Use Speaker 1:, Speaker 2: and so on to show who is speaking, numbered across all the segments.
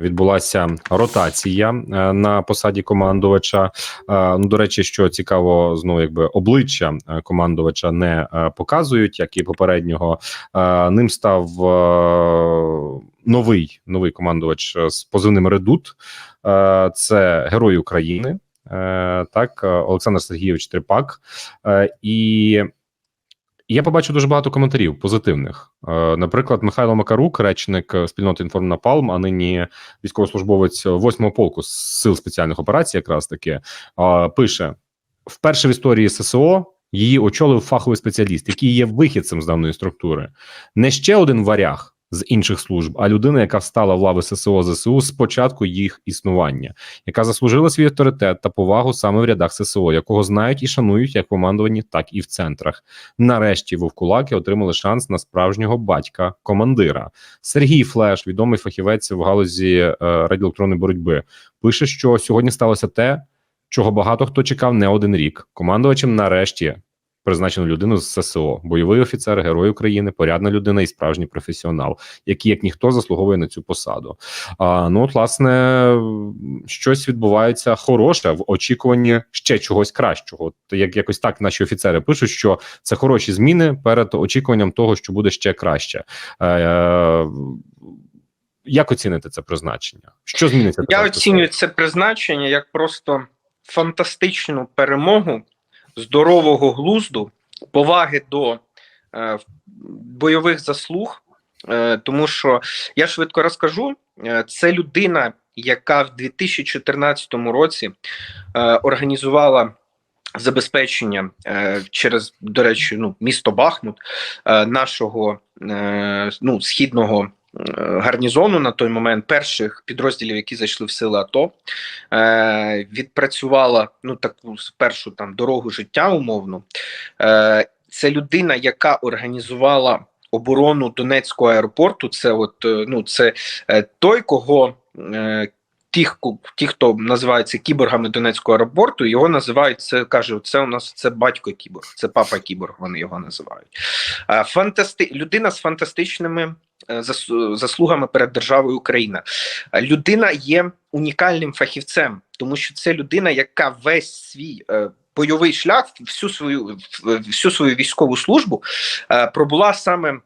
Speaker 1: Відбулася ротація е, на посаді командувача. Е, Ну, до речі, що цікаво, знову якби обличчя е, командувача не показують, як і попереднього. Ним став новий новий командувач з позивним Редут. Це герой України. Так, Олександр Сергійович Трипак. І я побачив дуже багато коментарів позитивних. Е, Наприклад, Михайло Макарук, речник е, спільноти «Інформнапалм», а нині військовослужбовець 8-го полку сил спеціальних операцій, якраз таки е, пише: вперше в історії ССО її очолив фаховий спеціаліст, який є вихідцем з даної структури. Не ще один варяг з інших служб, а людина, яка встала в лави ССО ЗСУ з початку їх існування, яка заслужила свій авторитет та повагу саме в рядах ССО, якого знають і шанують як в командуванні, так і в центрах. Нарешті вовкулаки отримали шанс на справжнього батька командира. Сергій Флеш, відомий фахівець в галузі е, радіоелектронної боротьби, пише, що сьогодні сталося те, чого багато хто чекав не один рік. Командувачем нарешті призначено людину з ССО, бойовий офіцер, герой України, порядна людина і справжній професіонал, який як ніхто заслуговує на цю посаду. А ну, от, власне, щось відбувається хороше в очікуванні ще чогось кращого. От, як якось так наші офіцери пишуть, що це хороші зміни перед очікуванням того, що буде ще краще. Е, як оцінити це призначення? Що зміниться?
Speaker 2: Я оцінюю це призначення як просто фантастичну перемогу здорового глузду, поваги до е, бойових заслуг. Е, тому що я швидко розкажу: е, це людина, яка в 2014 році е, організувала забезпечення е, через, до речі, ну, місто Бахмут е, нашого е, ну, східного. Е, Гарнізону на той момент перших підрозділів, які зайшли в сили АТО, е, відпрацювала ну таку першу там дорогу життя умовно. Е, це людина, яка організувала оборону Донецького аеропорту. Це от ну це той, кого тих, ті, хто називається кіборгами Донецького аеропорту, його називають це каже: це у нас це батько кіборг, це папа кіборг. Вони його називають. Е, Фантасти... людина з фантастичними е, заслугами перед державою Україна. Е, Людина є унікальним фахівцем, тому що це людина, яка весь свій бойовий шлях, всю свою всю свою військову службу пробула саме.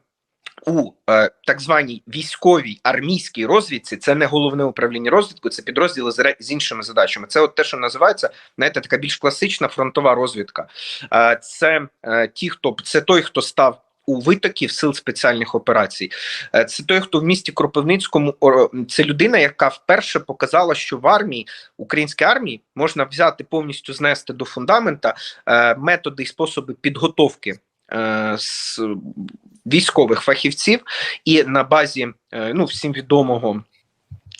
Speaker 2: У е, так званій військовій армійській розвідці це не головне управління розвідку, це підрозділи з, з іншими задачами. Це от те, що називається знаєте, така більш класична фронтова розвідка. Е, це е, ті, хто це той, хто став у витоків сил спеціальних операцій. Е, Це той, хто в місті Кропивницькому це людина, яка вперше показала, що в армії українській армії можна взяти повністю знести до фундамента е, методи і способи підготовки. Е, з військових фахівців, і на базі е, ну всім відомого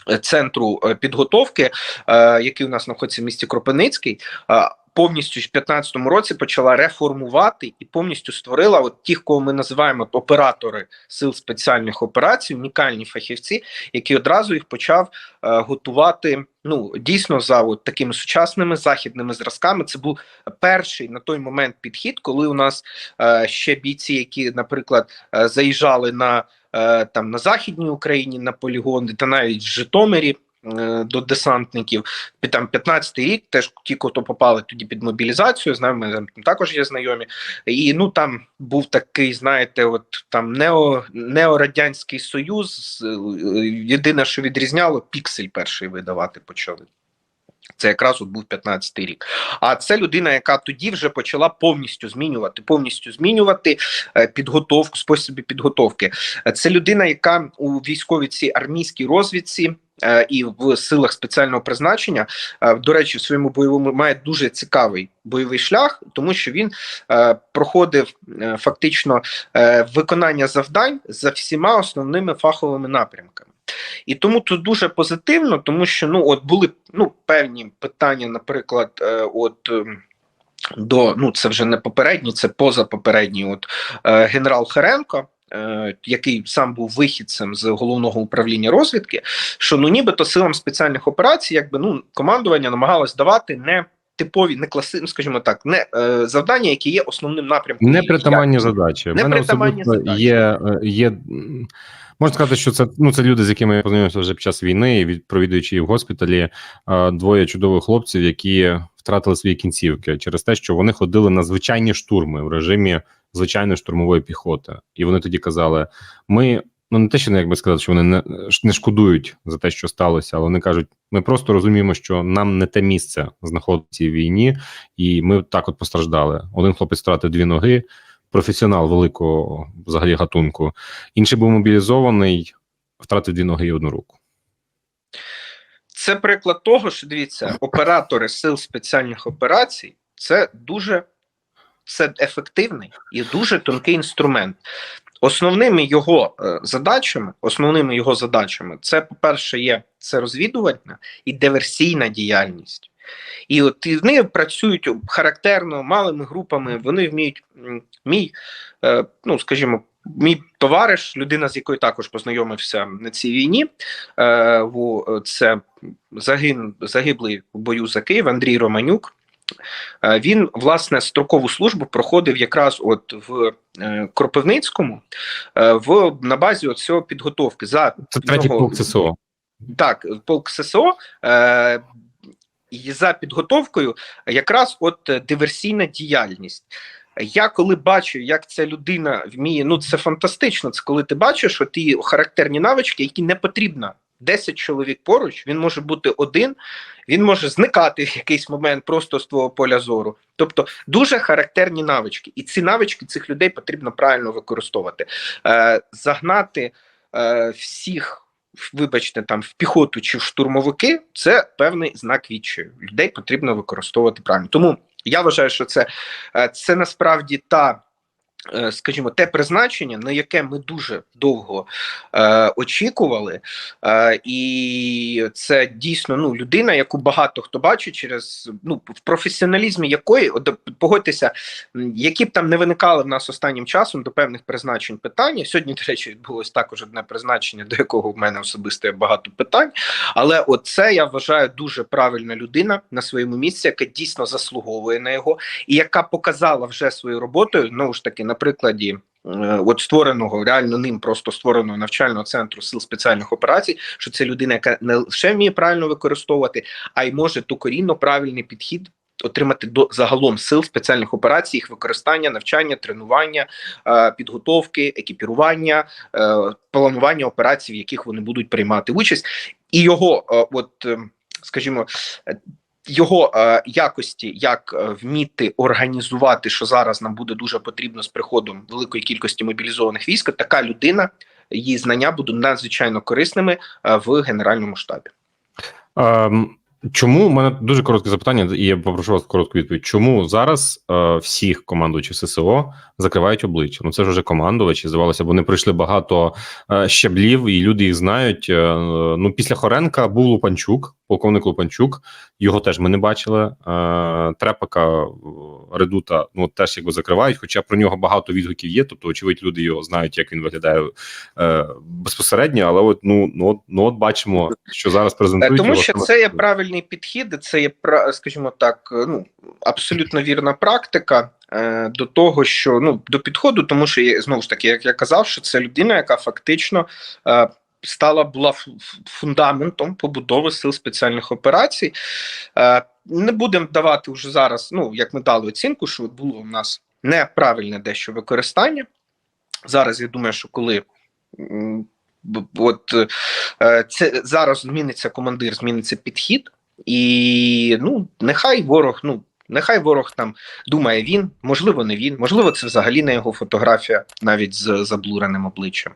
Speaker 2: е, центру підготовки, який у нас знаходиться в місті Кропивницький, повністю в 2015 році почала реформувати і повністю створила от тих, кого ми називаємо оператори сил спеціальних операцій, унікальні фахівці, які одразу їх почав е, готувати. Ну дійсно за от такими сучасними західними зразками. Це був перший на той момент підхід, коли у нас е, ще бійці, які, наприклад, е, заїжджали на е, там на західній Україні на полігони, та навіть в Житомирі. Е, До десантників там 15-й рік, теж ті, хто попали тоді під мобілізацію, з нами там також є знайомі. І ну там був такий, знаєте, от там нео, неорадянський союз. е, Єдине, що відрізняло, піксель перший видавати почали. Це якраз от був 15-й рік. А це людина, яка тоді вже почала повністю змінювати, повністю змінювати е, підготовку, способи підготовки. Це людина, яка у військовій цій армійській розвідці. Е, І в силах спеціального призначення, е, до речі, в своєму бойовому має дуже цікавий бойовий шлях, тому що він е, проходив фактично виконання завдань за всіма основними фаховими напрямками. І тому тут дуже позитивно, тому що ну от були ну певні питання, наприклад, от. ем, До ну це вже не попередні, це позапопередній. От е, генерал Херенко, е, який сам був вихідцем з головного управління розвідки, що ну нібито силам спеціальних операцій, якби ну командування намагалось давати не типові, не класи, ну, скажімо так, не е, завдання, які є основним напрямком.
Speaker 1: Не притаманні
Speaker 2: діяльності.
Speaker 1: задачі.
Speaker 2: Не
Speaker 1: мене
Speaker 2: притаманні задачі.
Speaker 1: є, е, є Можна сказати, що це ну це люди, з якими я познайомився вже під час війни, і від провідуючи їх в госпіталі. е, Двоє чудових хлопців, які втратили свої кінцівки через те, що вони ходили на звичайні штурми в режимі звичайної штурмової піхоти. І вони тоді казали: ми ну не те, що не якби сказати, що вони не, не шкодують за те, що сталося, але вони кажуть: ми просто розуміємо, що нам не те місце знаходиться в війні, і ми так от постраждали. Один хлопець втратив дві ноги. Професіонал великого взагалі гатунку. Інший був мобілізований, втратив дві ноги і одну руку.
Speaker 2: Це приклад того, що дивіться, оператори сил спеціальних операцій це дуже це ефективний і дуже тонкий інструмент. Основними його е, задачами, основними його задачами, це, по-перше, є це розвідувальна і диверсійна діяльність. І от і вони працюють характерно малими групами. Вони вміють мій, е, ну скажімо, мій товариш, людина, з якою також познайомився на цій війні. Е, це загин, загиблий в бою за Київ Андрій Романюк. Е, Він власне строкову службу проходив якраз от в е, Кропивницькому, е, в на базі от цього підготовки за
Speaker 1: Це третій полк ЦСО.
Speaker 2: так, полк ССО. Е, і за підготовкою якраз от диверсійна діяльність. Я коли бачу, як ця людина вміє, ну це фантастично. Це коли ти бачиш, що ті характерні навички, які не потрібно. 10 чоловік поруч, він може бути один, він може зникати в якийсь момент просто з твого поля зору. Тобто дуже характерні навички, і ці навички цих людей потрібно правильно використовувати. Е, загнати е, всіх вибачте, там в піхоту чи в штурмовики, це певний знак відчаю. Людей потрібно використовувати правильно. Тому я вважаю, що це, е, це насправді та. Е, Скажімо, те призначення, на яке ми дуже довго е, очікували, е, і це дійсно ну людина, яку багато хто бачить через ну в професіоналізмі якої погодьтеся, які б там не виникали в нас останнім часом до певних призначень питання. Сьогодні, до речі, відбулось також одне призначення, до якого в мене особисто є багато питань. Але от це я вважаю дуже правильна людина на своєму місці, яка дійсно заслуговує на його, і яка показала вже своєю роботою, знову ж таки, на прикладі. е, От створеного реально ним просто створеного навчального центру сил спеціальних операцій, що це людина, яка не лише вміє правильно використовувати, а й може докорінно правильний підхід отримати до загалом сил спеціальних операцій, їх використання, навчання, тренування, е, підготовки, екіпірування, е, планування операцій, в яких вони будуть приймати участь, і його, от е, скажімо. Його е, якості, як е, вміти організувати, що зараз нам буде дуже потрібно з приходом великої кількості мобілізованих військ, така людина, її знання будуть надзвичайно корисними е, в генеральному штабі.
Speaker 1: Ем, чому у мене дуже коротке запитання, і я попрошу вас коротку відповідь. Чому зараз е, всіх командувачів ССО закривають обличчя? Ну це ж вже командувачі. Здавалося, вони пройшли багато е, щаблів, і люди їх знають. Е, ну, після Хоренка був Лупанчук, полковник Лупанчук. Його теж ми не бачили. Е, Трепака, е, Редута, ну теж якби закривають. Хоча про нього багато відгуків є. Тобто, очевидь, люди його знають, як він виглядає е, безпосередньо. Але от ну, ну, от, ну от бачимо, що зараз презентують.
Speaker 2: Тому що
Speaker 1: саме-
Speaker 2: це є правильний підхід, це є скажімо так, ну абсолютно вірна практика до того, що ну до підходу, тому що знову ж таки, як я казав, що це людина, яка фактично е, стала була фундаментом побудови сил спеціальних операцій. Е, не будемо давати вже зараз, ну як ми дали оцінку, що було у нас неправильне дещо використання. Зараз я думаю, що коли. От е, це зараз зміниться командир, зміниться підхід, і ну нехай ворог, ну нехай ворог там думає він, можливо, не він, можливо, це взагалі не його фотографія, навіть з заблуреним обличчям.